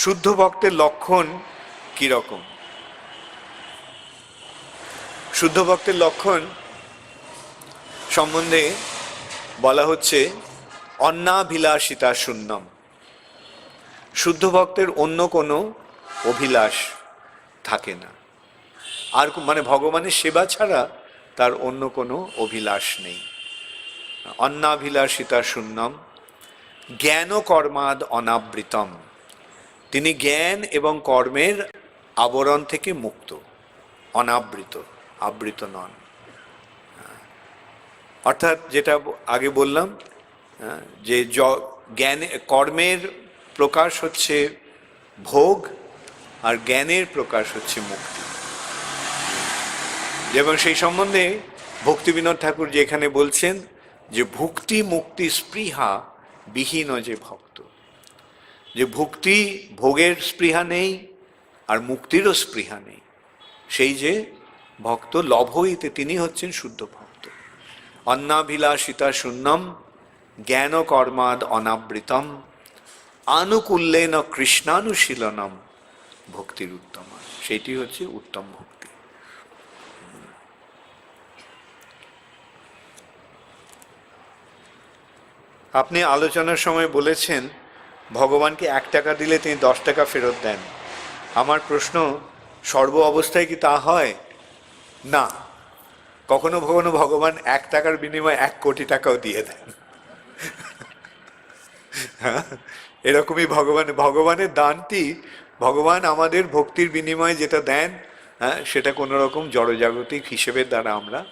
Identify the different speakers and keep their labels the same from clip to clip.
Speaker 1: শুদ্ধ ভক্তের লক্ষণ কীরকম? শুদ্ধ ভক্তের লক্ষণ সম্বন্ধে বলা হচ্ছে, অন্নাভিলাষিতা শূন্যম। শুদ্ধ ভক্তের অন্য কোনো অভিলাষ থাকে না। আর মানে ভগবানের সেবা ছাড়া তার অন্য কোনো অভিলাষ নেই। অন্নাভিলাষিতা শূন্যম জ্ঞান কর্মাদ অনাবৃতম। তিনি জ্ঞান এবং কর্মের আবরণ থেকে মুক্ত, অনাবৃত, আবৃত নন। অর্থাৎ যেটা আগে বললাম, যে জ্ঞান, কর্মের প্রকাশ হচ্ছে ভোগ আর জ্ঞানের প্রকাশ হচ্ছে মুক্তি। এবং সেই সম্বন্ধে ভক্তিবিনোদ ঠাকুর যেখানে বলছেন যে ভুক্তি, মুক্তি, স্পৃহা বিহীন যে ভক্ত। যে ভুক্তি ভোগের স্পৃহা নেই আর মুক্তিরও স্পৃহা নেই। সেই যে ভক্ত লভইতে তিনি হচ্ছেন শুদ্ধ ভক্ত। অন্নাভিলাষিতা শূন্যম জ্ঞান কর্মাদ অনাবৃতম, আনুকূল্যেন কৃষ্ণানুশীলনম ভক্তির উত্তম। সেইটি হচ্ছে উত্তম ভক্তি। আপনি আলোচনার সময় বলেছেন ভগবানকে এক টাকা দিলে তিনি দশ টাকা ফেরত দেন। আমার প্রশ্ন সর্ব অবস্থায় কি তা হয়? না। কখনো কখনো ভগবান এক টাকার বিনিময়ে এক কোটি টাকাও দিয়ে দেন। হ্যাঁ, এরকমই ভগবান ভগবানের দানটি ভগবান আমাদের ভক্তির বিনিময়ে যেটা দেন হ্যাঁ সেটা কোনো রকম জড়জাগতিক হিসেবের দ্বারা আমরা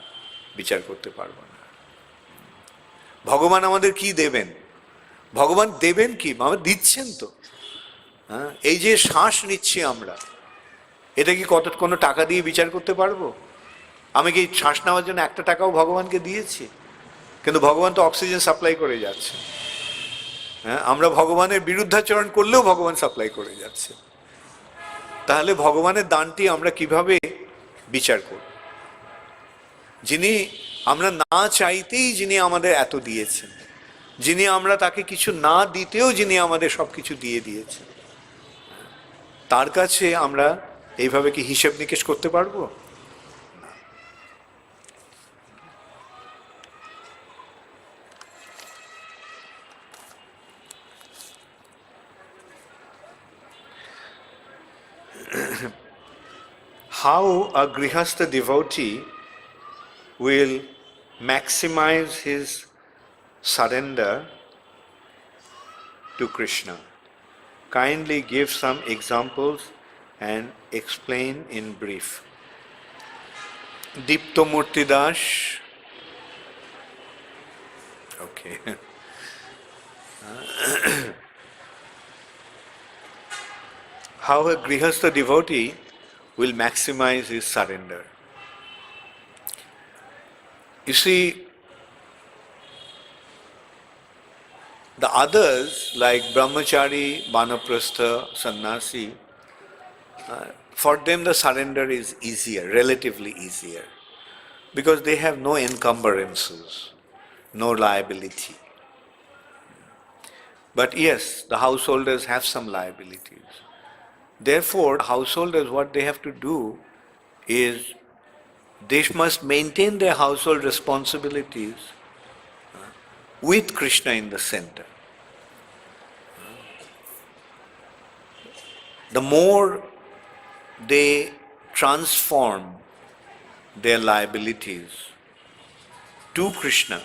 Speaker 1: বিচার করতে পারব না। ভগবান আমাদের কি দেবেন? ভগবান দেবেন কি? আমার দিচ্ছেন তো। হ্যাঁ এই যে শ্বাস নিচ্ছি আমরা, এটা কি কত কোনো টাকা দিয়ে বিচার করতে পারব? আমি কি শ্বাস নেওয়ার জন্য একটা টাকাও ভগবানকে দিয়েছি? কিন্তু ভগবান তো অক্সিজেন সাপ্লাই করে যাচ্ছে। হ্যাঁ আমরা ভগবানের বিরুদ্ধাচরণ করলেও ভগবান সাপ্লাই করে যাচ্ছে। তাহলে ভগবানের দানটি আমরা কীভাবে বিচার করব? যিনি আমরা না চাইতেই যিনি আমাদের এত দিয়েছেন। যিনি আমরা তাকে কিছু না দিতেও যিনি আমাদের সব কিছু দিয়ে দিয়েছেন। তার কাছে আমরা এইভাবে কি হিসেব নিকেশ করতে পারব? How a grihastha devotee will maximize his surrender to Krishna. Kindly give some examples and explain in brief. Dipto Murti Das. Okay. How a Grihastha devotee will maximize his surrender. You see, the others, like Brahmachari, Vanaprastha, Sannyasi, uh, for them the surrender is easier, relatively easier, because they have no encumbrances, no liability. But yes, the householders have some liabilities. Therefore, householders, what they have to do is they must maintain their household responsibilities with Krishna in the center. The more they transform their liabilities to Krishna,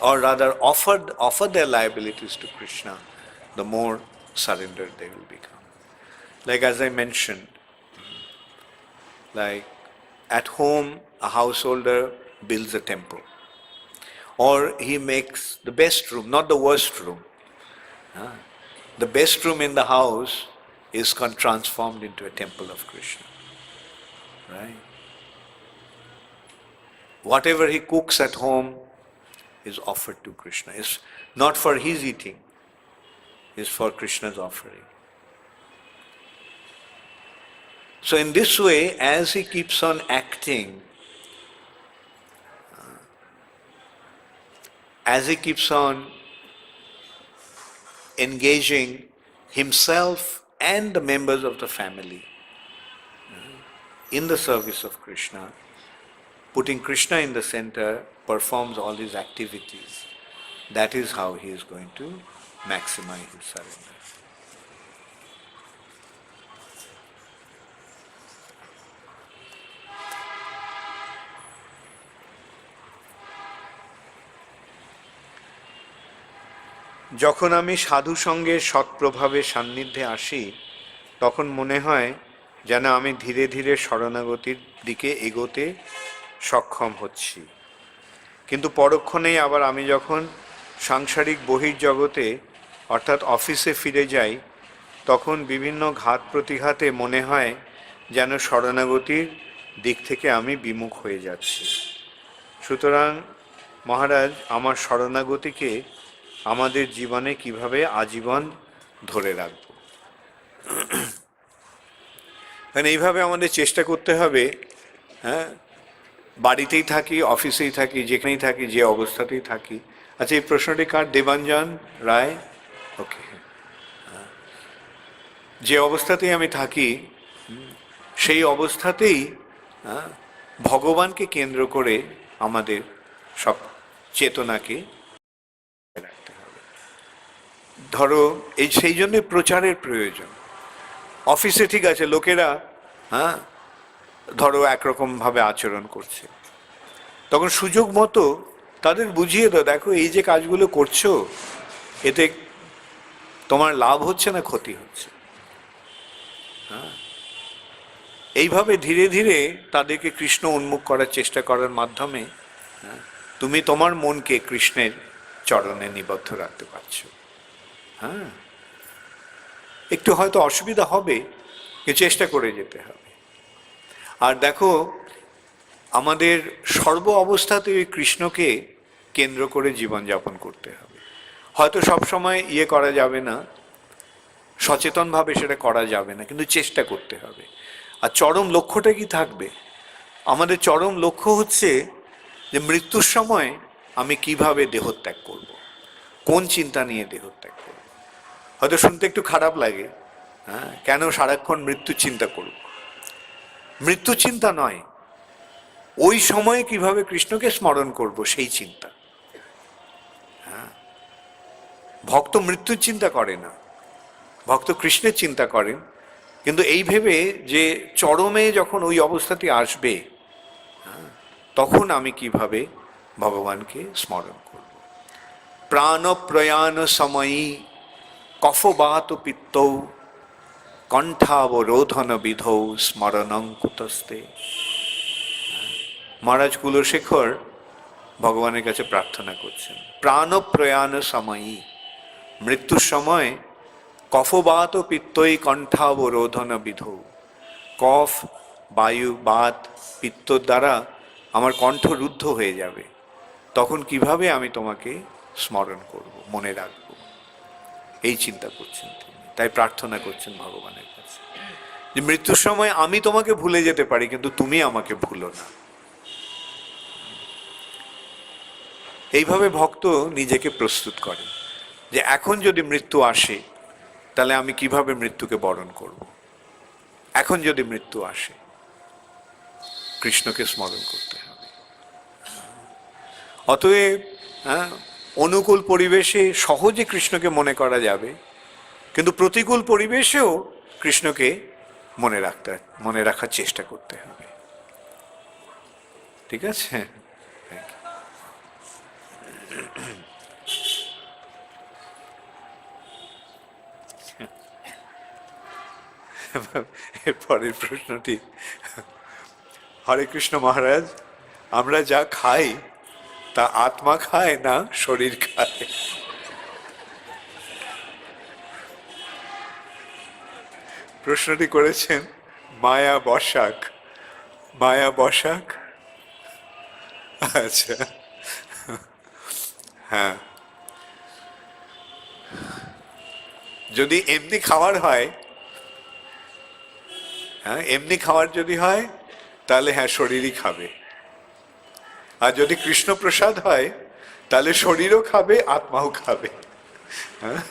Speaker 1: or rather offer, offer their liabilities to Krishna, the more surrendered they will become. Like as I mentioned, like at home, a householder builds a temple, or he makes the best room, not the worst room. The best room in the house is transformed into a temple of Krishna. Right? Whatever he cooks at home is offered to Krishna. It's not for his eating, is for Krishna's offering. So, in this way, as he keeps on acting, as he keeps on engaging himself and the members of the family uh, in the service of Krishna, putting Krishna in the center, performs all his activities. That is how he is going to maximize his surrender. যখন আমি সাধু সঙ্গের সৎপ্রভাবে সান্নিধ্যে আসি, তখন মনে হয় যেন আমি ধীরে ধীরে শরণাগতির দিকে এগোতে সক্ষম হচ্ছি। কিন্তু পরক্ষণেই আবার আমি যখন সাংসারিক বহির্জগতে, অর্থাৎ অফিসে ফিরে যাই, তখন বিভিন্ন ঘাত প্রতিঘাতে মনে হয় যেন শরণাগতির দিক থেকে আমি বিমুখ হয়ে যাচ্ছি। সুতরাং মহারাজ, আমার শরণাগতিকে আমাদের জীবনে কীভাবে আজীবন ধরে রাখব? কারণ এইভাবে আমাদের চেষ্টা করতে হবে হ্যাঁ? বাড়িতেই থাকি অফিসেই থাকি যেখানেই থাকি যে অবস্থাতেই থাকি। আচ্ছা এই প্রশ্নটি কার? দেবাঞ্জন রায়? ওকে। যে অবস্থাতেই আমি থাকি সেই অবস্থাতেই হ্যাঁ, ভগবানকে কেন্দ্র করে আমাদের সব চেতনাকে রাখতে হবে ধরো এই সেই জন্য প্রচারের প্রয়োজন। অফিসে ঠিক আছে লোকেরা হ্যাঁ ধরো একরকমভাবে আচরণ করছে। তখন সুযোগ মতো তাদের বুঝিয়ে দাও দেখো এই যে কাজগুলো করছ এতে তোমার লাভ হচ্ছে না ক্ষতি হচ্ছে? হ্যাঁ। এইভাবে ধীরে ধীরে তাদেরকে কৃষ্ণ উন্মুখ করার চেষ্টা করার মাধ্যমে হ্যাঁ, তুমি তোমার মনকে কৃষ্ণের চরণে নিবদ্ধ রাখতে পারছ। হ্যাঁ। একটু হয়তো অসুবিধা হবে, কিন্তু চেষ্টা করে যেতে হবে। আর দেখো, আমাদের সর্ব অবস্থাতে ওই কৃষ্ণকে কেন্দ্র করে জীবনযাপন করতে হবে। হয়তো সব সময় ইয়ে করা যাবে না, সচেতনভাবে সেটা করা যাবে না, কিন্তু চেষ্টা করতে হবে। আর চরম লক্ষ্যটা কি থাকবে? আমাদের চরম লক্ষ্য হচ্ছে যে মৃত্যুর সময় আমি কীভাবে দেহত্যাগ করব। কোন চিন্তা নিয়ে দেহত্যাগ হয়তো শুনতে একটু খারাপ লাগে। হ্যাঁ কেন সারাক্ষণ মৃত্যু চিন্তা করব? মৃত্যু চিন্তা নয়। ওই সময়ে কীভাবে কৃষ্ণকে স্মরণ করব সেই চিন্তা। হ্যাঁ ভক্ত মৃত্যুর চিন্তা করে না। ভক্ত কৃষ্ণের চিন্তা করেন। কিন্তু এই ভেবে যে চরমে যখন ওই অবস্থাটি আসবে হ্যাঁ, তখন আমি কীভাবে ভগবানকে স্মরণ করব? প্রাণ প্রয়াণ সময়ী কফবাত পিত্তৌ কণ্ঠাবরোধন বিধৌ স্মরণং কুতস্তে। মহারাজ কুলশেখর ভগবানের কাছে প্রার্থনা করছেন প্রাণ প্রয়াণ সময়ী, মৃত্যুর সময় কফবাত পিত্তই কণ্ঠাবরোধন বিধৌ। কফ, বায়ু, বাত, পিত্তর দ্বারা আমার কণ্ঠ রুদ্ধ হয়ে যাবে। তখন কীভাবে আমি তোমাকে স্মরণ করব? মনে রাখব। এই চিন্তা করছেন তিনি। তাই প্রার্থনা করছেন ভগবানের কাছে। যে মৃত্যুর সময় আমি তোমাকে ভুলে যেতে পারি কিন্তু তুমি আমাকে ভুলো না। এইভাবে ভক্ত নিজেকে প্রস্তুত করে যে এখন যদি মৃত্যু আসে তাহলে আমি কীভাবে মৃত্যুকে বরণ করব? এখন যদি মৃত্যু আসে কৃষ্ণকে স্মরণ করতে হবে। অতএব হ্যাঁ, অনুকূল পরিবেশে সহজে কৃষ্ণকে মনে করা যাবে, কিন্তু প্রতিকূল পরিবেশেও কৃষ্ণকে মনে রাখতে, মনে রাখার চেষ্টা করতে হবে। ঠিক আছে? পরের প্রশ্নটি। হরে কৃষ্ণ মহারাজ, আমরা যা খাই তা আত্মা খায় না শরীর খায়? প্রশ্নটি করেছেন মায়া বসাক। মায়া বসাক? আচ্ছা। হ্যাঁ। যদি এমনি খাওয়ার হয় হ্যাঁ এমনি খাওয়ার যদি হয়, তাহলে হ্যাঁ শরীরই খাবে। আর যদি কৃষ্ণ প্রসাদ হয়, তাহলে শরীরও খাবে, আত্মাও খাবে। হ্যাঁ?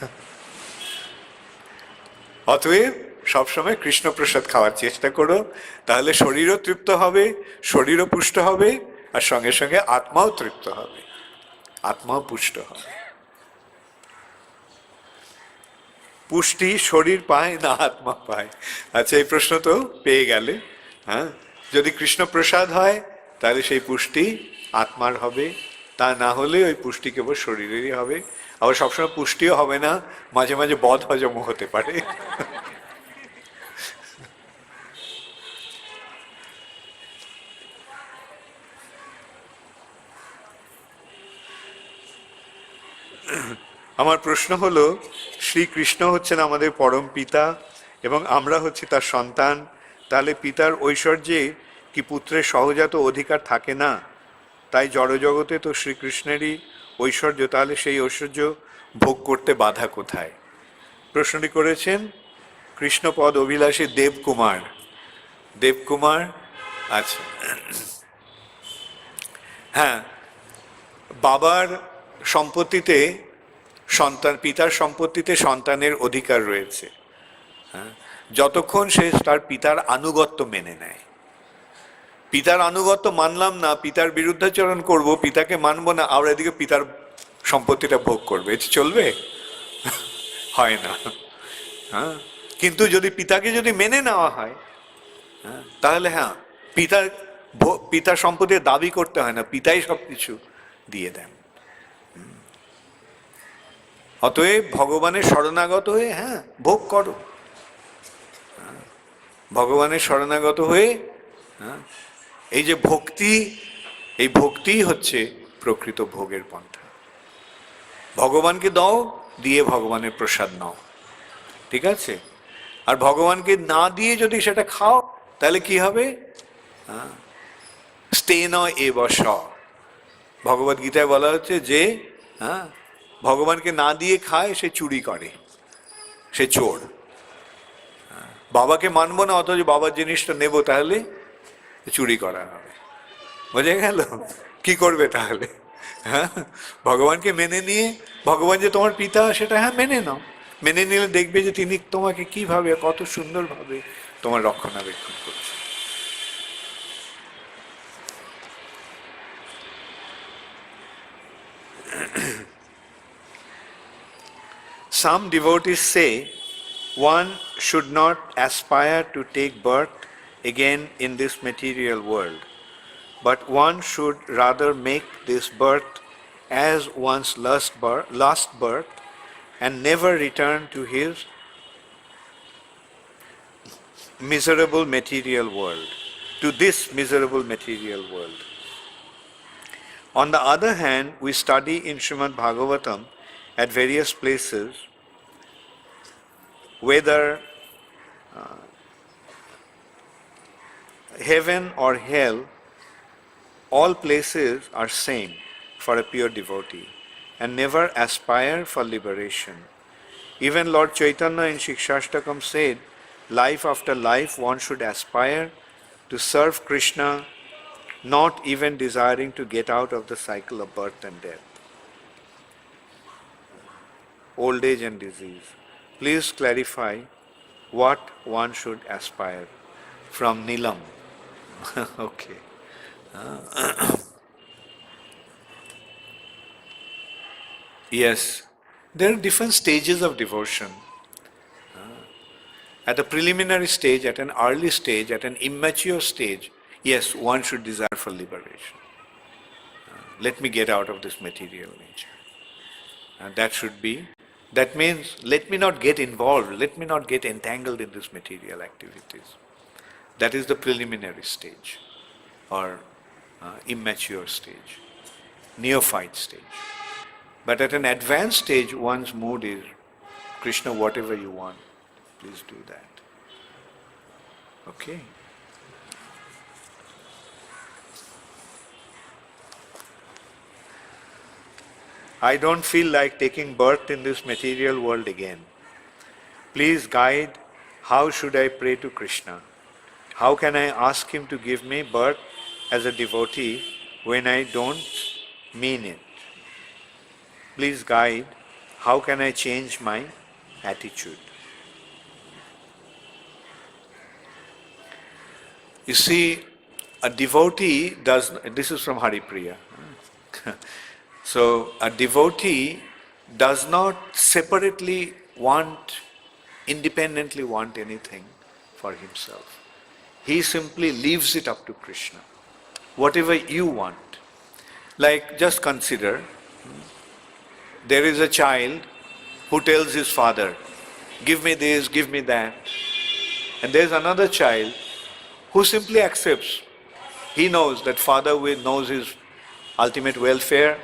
Speaker 1: অতএব সবসময় কৃষ্ণপ্রসাদ খাওয়ার চেষ্টা করো, তাহলে শরীরও তৃপ্ত হবে, শরীরও পুষ্ট হবে, আর সঙ্গে সঙ্গে আত্মাও তৃপ্ত হবে। আত্মাও পুষ্ট হবে। পুষ্টি শরীর পায় না, আত্মা পায়? আচ্ছা এই প্রশ্ন তো পেয়ে গেলে হ্যাঁ? যদি কৃষ্ণ প্রসাদ হয় তাহলে সেই পুষ্টি আত্মার হবে। তা না হলে ওই পুষ্টি কেবল শরীরেরই হবে। আবার সবসময় পুষ্টিও হবে না, মাঝে মাঝে বদ হজম হতে পারে। আমার প্রশ্ন হলো, শ্রীকৃষ্ণ হচ্ছেন আমাদের পরম পিতা এবং আমরা হচ্ছি তার সন্তান। তাহলে পিতার ঐশ্বর্যে কি পুত্রের সহজাত অধিকার থাকে না? তাই জড়জগতে তো শ্রীকৃষ্ণেরই ঐশ্বর্য, তাহলে সেই ঐশ্বর্য ভোগ করতে বাধা কোথায়? প্রশ্নটি করেছেন কৃষ্ণপদ অভিলাষী দেবকুমার। দেবকুমার আচ্ছা। হ্যাঁ বাবার সম্পত্তিতে সন্তান, পিতার সম্পত্তিতে সন্তানের অধিকার রয়েছে। হ্যাঁ যতক্ষণ সে তার পিতার আনুগত্য মেনে নেয়। পিতার আনুগত্য মানলাম না পিতার বিরুদ্ধাচরণ করব পিতাকে মানবো না আমরা এদিকে পিতার সম্পত্তিটা ভোগ করবে। এটি চলবে? হয় না। হ্যাঁ? কিন্তু যদি পিতাকে যদি মেনে নেওয়া হয় হ্যাঁ তাহলে হ্যাঁ পিতার পিতার সম্পত্তির দাবি করতে হয় না পিতাই সব কিছু দিয়ে দেন। অতএব ভগবানের শরণাগত হয়ে হ্যাঁ ভোগ করো। হ্যাঁ, ভগবানের শরণাগত হয়ে হ্যাঁ, এই যে ভক্তি, এই ভক্তিই হচ্ছে প্রকৃত ভোগের পন্থা। ভগবানকে দাও, দিয়ে ভগবানের প্রসাদ নাও। ঠিক আছে? আর ভগবানকে না দিয়ে যদি সেটা খাও, তাহলে কি হবে? স্তে ন এ বস ভগবদ গীতায় বলা হচ্ছে যে হ্যাঁ ভগবানকে না দিয়ে খায়, সে চুরি করে। সে চোর। বাবাকে মানবো না, অথচ বাবার জিনিসটা নেব তাহলে চুরি করা হবে। বোঝা গেল? কি করবে তাহলে? হ্যাঁ? ভগবানকে মেনে নিয়ে, ভগবান যে তোমার পিতা, সেটা হ্যাঁ মেনে নাও। মেনে নিলে দেখবে যে তিনি তোমাকে কীভাবে, কত সুন্দরভাবে তোমার রক্ষণাবেক্ষণ করছে। Some devotees say one should not aspire to take birth again in this material world, but one should rather make this birth as one's last birth, last birth and never return to his miserable material world, to this miserable material world. On the other hand, we study in Srimad Bhagavatam at various places whether uh, heaven or hell, all places are same for a pure devotee and never aspire for liberation. Even Lord Chaitanya in Shikshashtakam said, life after life one should aspire to serve Krishna, not even desiring to get out of the cycle of birth and death old age and disease. Please clarify what one should aspire. From Nilam. okay. Uh, yes, there are different stages of devotion. Uh, At a preliminary stage, at an early stage, at an immature stage, yes, one should desire for liberation. Uh, Let me get out of this material nature. And that should be, that means let me not get involved, let me not get entangled in these material activities. That is the preliminary stage or uh, immature stage, neophyte stage. But at an advanced stage, one's mood is Krishna, whatever you want, please do that. Okay? I don't feel like taking birth in this material world again. Please guide how should I pray to Krishna? How can I ask Him to give me birth as a devotee when I don't mean it? Please guide. How can I change my attitude? You see, a devotee does, this is from Haripriya. so, a devotee does not separately want, independently want anything for himself. He simply leaves it up to Krishna. Whatever you want. Like, just consider there is a child who tells his father, Give me this, give me that. And there's another child who simply accepts. He knows that father knows his ultimate welfare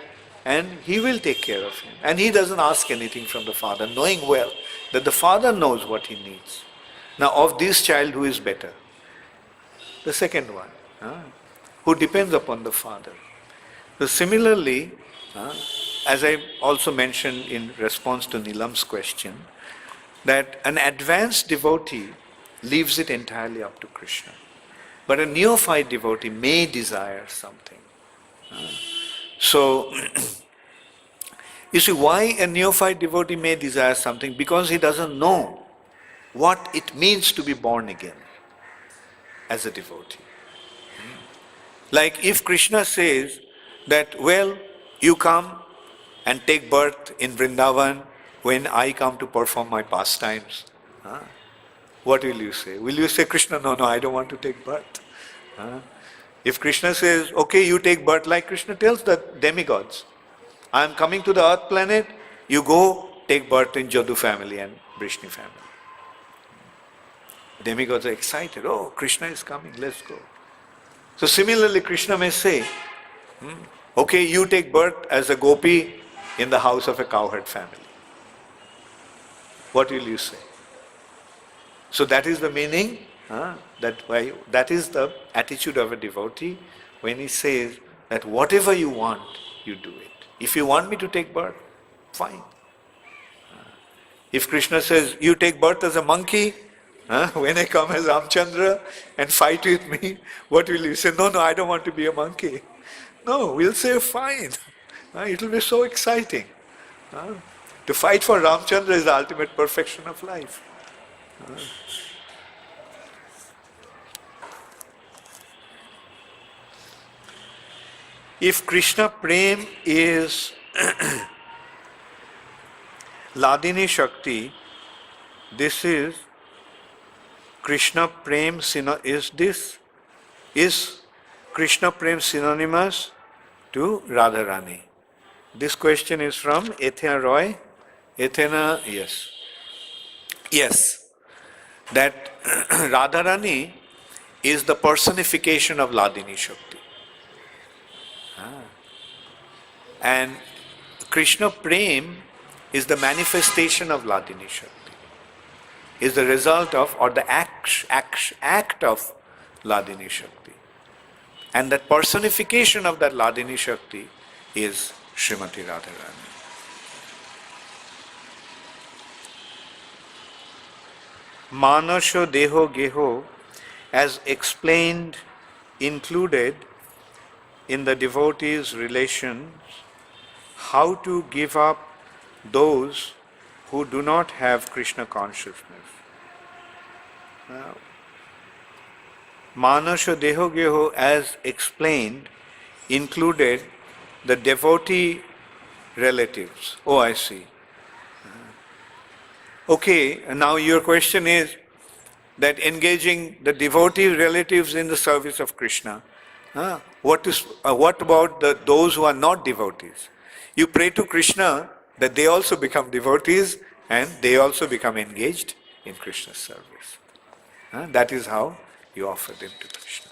Speaker 1: and he will take care of him. And he doesn't ask anything from the father, knowing well that the father knows what he needs. Now, of this child, who is better? The second one, huh, who depends upon the father. So, similarly, huh, as I also mentioned in response to Nilam's question, that an advanced devotee leaves it entirely up to Krishna. But a neophyte devotee may desire something. Uh, So, you see, why a neophyte devotee may desire something? Because he doesn't know what it means to be born again as a devotee. Like if Krishna says that, well, you come and take birth in Vrindavan when I come to perform my pastimes. huh? What will you say? Will you say, Krishna, no, no, I don't want to take birth? huh? If Krishna says, okay, you take birth, like Krishna tells the demigods, I am coming to the earth planet, you go take birth in Jadu family and Brishni family. Demigods are excited, oh, Krishna is coming, let's go. So similarly, Krishna may say, hmm, okay, you take birth as a gopi in the house of a cowherd family. What will you say? So that is the meaning, huh, that why that is the attitude of a devotee when he says that whatever you want, you do it. If you want me to take birth, fine. If Krishna says, you take birth as a monkey, when I come as Ramchandra and fight with me, what will you say? No, no, I don't want to be a monkey. No, we'll say, fine. It will be so exciting. To fight for Ramchandra is the ultimate perfection of life. If Krishna Prem is Ladini Shakti, this is Krishna Prem is this is Krishna Prem synonymous to Radharani? This question is from Ethena Roy. Ethena, yes. Yes. That Radharani is the personification of Ladini Shakti. Ah. And Krishna Prem is the manifestation of Ladini Shakti, is the result of or the act, act, act of Ladini Shakti. And that personification of that Ladini Shakti is Srimati Radharani. Manasha Deho Geho, as explained, included in the devotee's relations how to give up those who do not have Krishna consciousness. Now, Manasha Dehogeho, as explained, included the devotee relatives. Oh, I see. Okay, now your question is that engaging the devotee relatives in the service of Krishna. huh, what, is, uh, what about the, those who are not devotees? You pray to Krishna that they also become devotees and they also become engaged in Krishna's service. That is how you offer them to Krishna.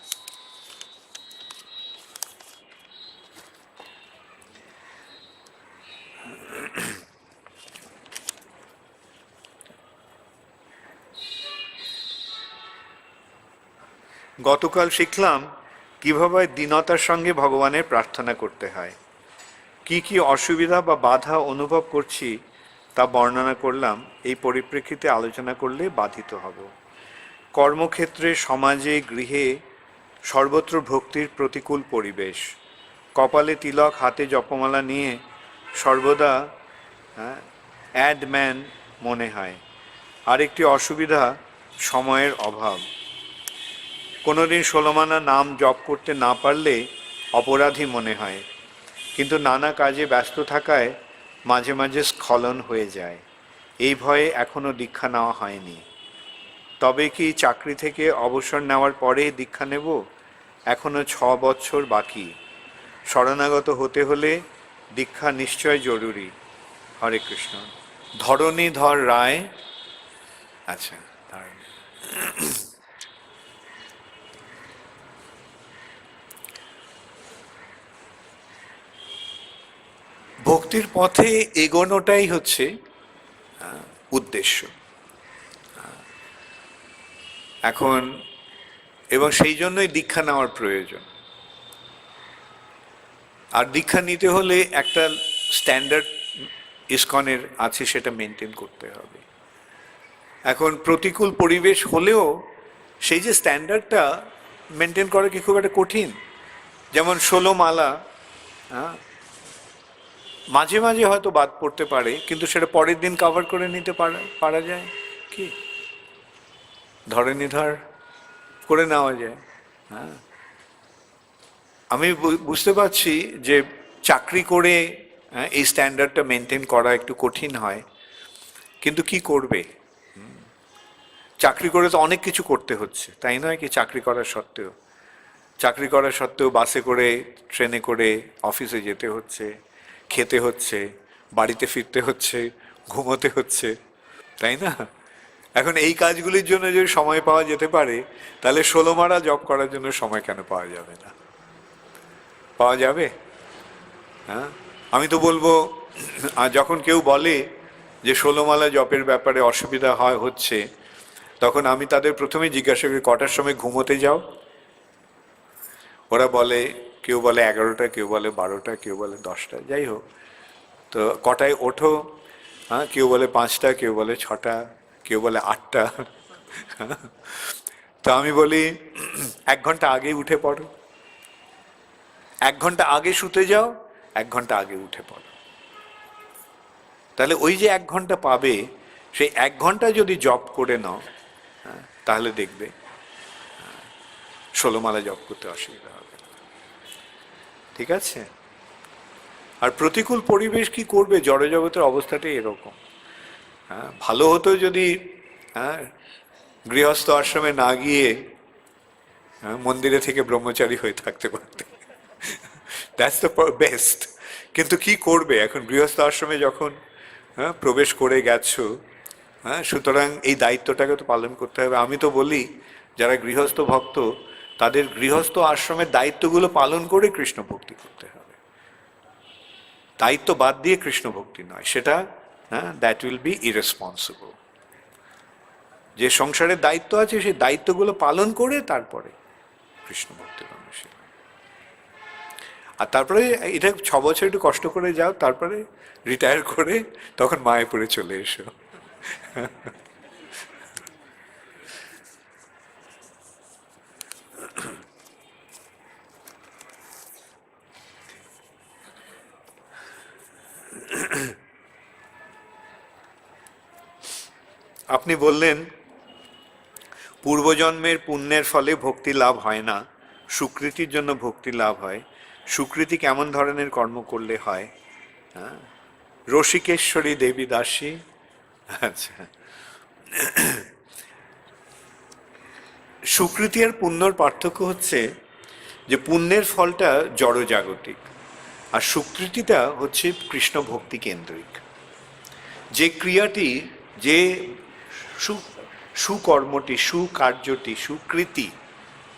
Speaker 1: গতকাল শিখলাম কীভাবে দীনতার সঙ্গে ভগবানের প্রার্থনা করতে হয়। কি কি অসুবিধা বা বাধা অনুভব করছি তা বর্ণনা করলাম। এই পরিপ্রেক্ষিতে আলোচনা করলে বাধিত হব। কর্মক্ষেত্রে সমাজে, গৃহে সর্বত্র ভক্তির প্রতিকূল পরিবেশ। কপালে তিলক, হাতে জপমালা নিয়ে সর্বদা অ্যাডম্যান মনে হয়। আরেকটি অসুবিধা, সময়ের অভাব। কোনোদিন ষোলোমানা নাম জপ করতে না পারলে অপরাধী মনে হয়। কিন্তু নানা কাজে ব্যস্ত থাকায় মাঝে মাঝে স্খলন হয়ে যায়। এই ভয়ে এখনও দীক্ষা নেওয়া হয়নি। তবে কি চাকরি থেকে অবসর নেওয়ার পরে দীক্ষা নেব? এখনও ছ বছর বাকি। শরণাগত হতে হলে দীক্ষা নিশ্চয় জরুরি। হরে কৃষ্ণ। ধরণীধর রায়। আচ্ছা ভক্তির পথে এগোনোটাই হচ্ছে উদ্দেশ্য। এখন, এবং সেই জন্যই দীক্ষা নেওয়ার প্রয়োজন। আর দীক্ষা নিতে হলে একটা স্ট্যান্ডার্ড ইসকনের আছে সেটা মেনটেন করতে হবে। এখন প্রতিকূল পরিবেশ হলেও সেই যে স্ট্যান্ডার্ডটা মেনটেন করা কি খুব একটা কঠিন। যেমন ষোলো মালা হ্যাঁ মাঝে মাঝে হয়তো বাদ পড়তে পারে, কিন্তু সেটা পরের দিন কভার করে নিতে পারা পারা যায়। কি? ধরে নিধর করে নেওয়া যায়। হ্যাঁ। আমি বুঝতে পারছি যে চাকরি করে হ্যাঁ, এই স্ট্যান্ডার্ডটা মেনটেন করা একটু কঠিন হয়। কিন্তু কি করবে? চাকরি করে তো অনেক কিছু করতে হচ্ছে। তাই নয় কি চাকরি করার সত্ত্বেও? চাকরি করা সত্ত্বেও বাসে করে ট্রেনে করে অফিসে যেতে হচ্ছে খেতে হচ্ছে বাড়িতে ফিরতে হচ্ছে ঘুমোতে হচ্ছে। তাই না? এখন এই কাজগুলির জন্য যদি সময় পাওয়া যেতে পারে, তাহলে ষোলো মারা জব করার জন্য সময় কেন পাওয়া যাবে না? পাওয়া যাবে? হ্যাঁ? আমি তো বলব যখন কেউ বলে যে ষোলোমালা জপের ব্যাপারে অসুবিধা হয়, হচ্ছে, তখন আমি তাদের প্রথমে জিজ্ঞাসা করি, কটার সময় ঘুমোতে যাও? ওরা বলে, কেউ বলে এগারোটা, কেউ বলে বারোটা, কেউ বলে দশটা, যাই হোক। তো কটায় ওঠো হ্যাঁ? কেউ বলে পাঁচটা, কেউ বলে ছটা কেউ বলে আটটা। তো আমি বলি, এক ঘণ্টা আগে উঠে পড়ো। এক ঘণ্টা আগে শুতে যাও, এক ঘণ্টা আগে উঠে পড়ো। তাহলে ওই যে এক ঘণ্টা পাবে, সেই এক ঘণ্টা যদি জব করে নাও, তাহলে দেখবে ষোলোমালা জব করতে অসুবিধা হবে ঠিক আছে? আর প্রতিকূল পরিবেশ কি করবে? জড়জগতের অবস্থাটাই এরকম। হ্যাঁ ভালো হতো যদি হ্যাঁ গৃহস্থ আশ্রমে না গিয়ে হ্যাঁ, মন্দিরে থেকে ব্রহ্মচারী হয়ে থাকতে পারতে। দ্যাটস দ্য বেস্ট কিন্তু কি করবে? এখন গৃহস্থ আশ্রমে যখন হ্যাঁ প্রবেশ করে গেছো হ্যাঁ সুতরাং এই দায়িত্বটাকে তো পালন করতে হবে। আমি তো বলি যারা গৃহস্থ ভক্ত তাদের গৃহস্থ আশ্রমের দায়িত্বগুলো পালন করে কৃষ্ণ ভক্তি করতে হবে। দায়িত্ব বাদ দিয়ে কৃষ্ণ ভক্তি নয়। সেটা হ্যাঁ দ্যাট উইল বি ইরেসপন্সিবল যে সংসারের দায়িত্ব আছে, সেই দায়িত্বগুলো পালন করে তারপরে কৃষ্ণ ভক্তি অনুশীলন আর তারপরে এটা ছ বছর একটু কষ্ট করে যাও, তারপরে রিটায়ার করে তখন মায়াপুরে চলে এসো। আপনি বললেন, পূর্বজন্মের পুণ্যের ফলে ভক্তি লাভ হয় না, সুকৃতির জন্য ভক্তি লাভ হয়। সুকৃতি কেমন ধরনের কর্ম করলে হয়? হ্যাঁ রসিকেশ্বরী দেবী দাসী। আচ্ছা। সুকৃতি আর পুণ্যর পার্থক্য হচ্ছে যে পুণ্যের ফলটা জড়জাগতিক, আর সুকৃতিটা হচ্ছে কৃষ্ণ ভক্তি কেন্দ্রিক। যে ক্রিয়াটি, যে সু সুকর্মটি সুকার্যটি সুকৃতি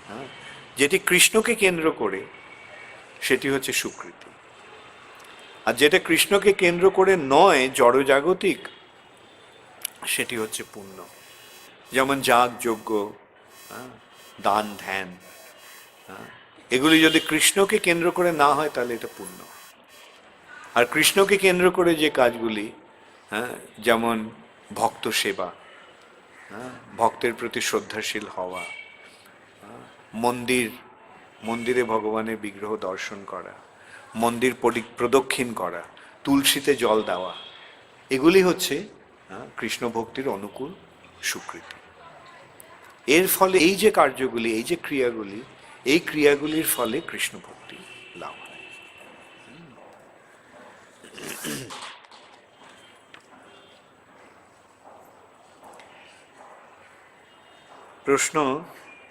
Speaker 1: হ্যাঁ, যেটি কৃষ্ণকে কেন্দ্র করে সেটি হচ্ছে সুকৃতি। আর যেটা কৃষ্ণকে কেন্দ্র করে নয় জড়জাগতিক সেটি হচ্ছে পুণ্য। যেমন যাগ যজ্ঞ হ্যাঁ, দান ধ্যান হ্যাঁ, এগুলি যদি কৃষ্ণকে কেন্দ্র করে না হয় তাহলে এটা পুণ্য। আর কৃষ্ণকে কেন্দ্র করে যে কাজগুলি হ্যাঁ যেমন ভক্ত সেবা ভক্তের প্রতি শ্রদ্ধাশীল হওয়া, মন্দির, মন্দিরে ভগবানের বিগ্রহ দর্শন করা, মন্দির পরি- প্রদক্ষিণ করা, তুলসীতে জল দেওয়া, এগুলি হচ্ছে কৃষ্ণ ভক্তির অনুকূল স্বীকৃতি এর ফলে এই যে কার্যগুলি, এই যে ক্রিয়াগুলি, এই ক্রিয়াগুলির ফলে কৃষ্ণ ভক্তি লাভ হয়। প্রশ্ন,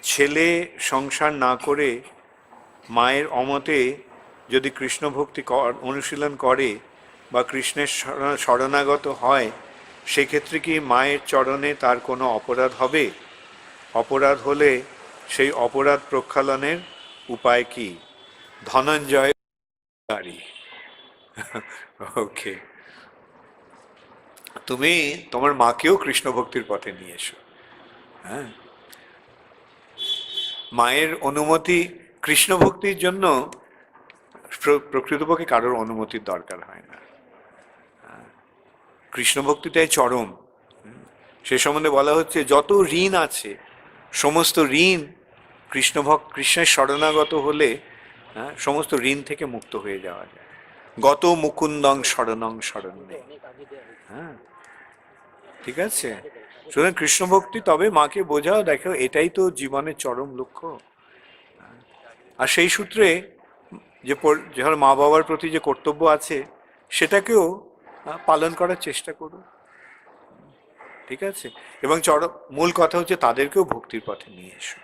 Speaker 1: ছেলে সংসার না করে মায়ের অমতে যদি কৃষ্ণ ভক্তি অনুশীলন করে বা কৃষ্ণের শরণাগত হয়, সেক্ষেত্রে কি মায়ের চরণে তার কোনো অপরাধ হবে? অপরাধ হলে সেই অপরাধ প্রক্ষালনের উপায় কি? ধনঞ্জয় ওকে তুমি তোমার মাকেও কৃষ্ণ ভক্তির পথে নিয়ে এসো। হ্যাঁ? মায়ের অনুমতি কৃষ্ণ ভক্তির জন্য প্র- প্রকৃতপক্ষে কারোর অনুমতির দরকার হয় না। কৃষ্ণ ভক্তিটাই চরম। সে সম্বন্ধে বলা হচ্ছে যত ঋণ আছে সমস্ত ঋণ কৃষ্ণ ভক্ত কৃষ্ণের শরণাগত হলে হ্যাঁ, সমস্ত ঋণ থেকে মুক্ত হয়ে যাওয়া যায়। গত মুকুন্দং শরণং শরণ্যে। হ্যাঁ ঠিক আছে? সুতরাং কৃষ্ণ ভক্তি তবে মাকে বোঝাও, দেখো, এটাই তো জীবনের চরম লক্ষ্য। আর সেই সূত্রে যে যার মা বাবার প্রতি যে কর্তব্য আছে, সেটাকেও পালন করার চেষ্টা করো। ঠিক আছে? এবং চর, মূল কথা হচ্ছে তাদেরকেও ভক্তির পথে নিয়ে এসো।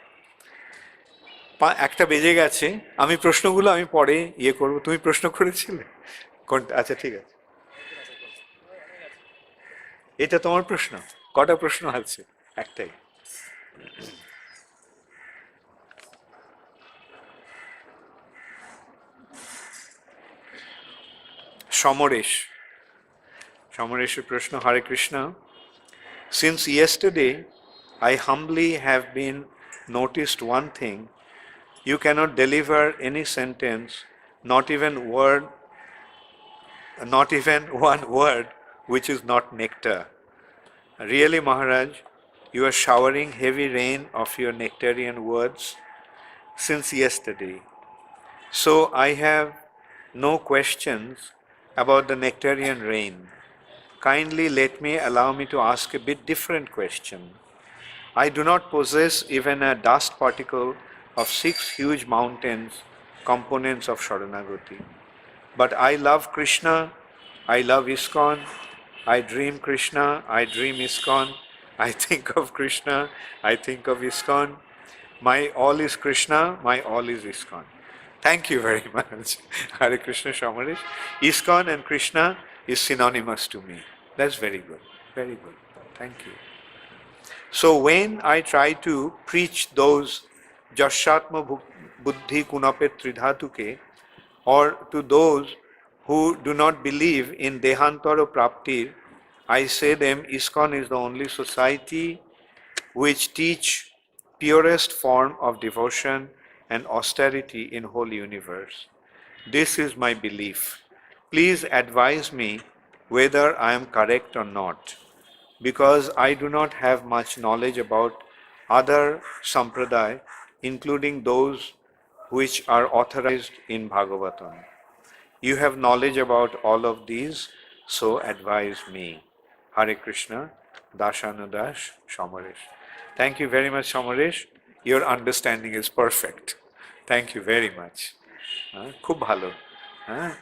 Speaker 1: একটা বেজে গেছে, আমি প্রশ্নগুলো আমি পরে ইয়ে করব। তুমি প্রশ্ন করেছিলে? কোনটা? আচ্ছা ঠিক আছে। এটা তোমার প্রশ্ন কটা প্রশ্ন আছে একটাই সমরেশ সমরেশের প্রশ্ন Hare Krishna Since yesterday, I humbly have been noticed one thing. You cannot deliver any sentence, not even word, not even one word, which is not nectar. Really, Maharaj, you are showering heavy rain of your nectarian words since yesterday. So I have no questions about the nectarian rain. Kindly let me allow me to ask a bit different question. I do not possess even a dust particle of six huge mountains, components of Sharanagati. But I love Krishna, I love ISKCON, I dream Krishna, I dream ISKCON, I think of Krishna, I think of ISKCON. My all is Krishna, my all is ISKCON. Thank you very much. Hare Krishna Shamarish. ISKCON and Krishna is synonymous to me. That's very good. Very good. Thank you. So when I try to preach those Jashatma Buddhi Kunapet Tridhatuke, or to those who do not believe in Dehantara Praptir, I say them ISKCON is the only society which teach purest form of devotion and austerity in whole universe. This is my belief. Please advise me whether I am correct or not, because I do not have much knowledge about other sampradaya, including those which are authorized in Bhagavatam. You have knowledge about all of these, so advise me. Hare Krishna, Dashanudash, Shamaresh. Thank you very much, Shamaresh. Your understanding is perfect. Thank you very much. হ্যাঁ, খুব ভালো হ্যাঁ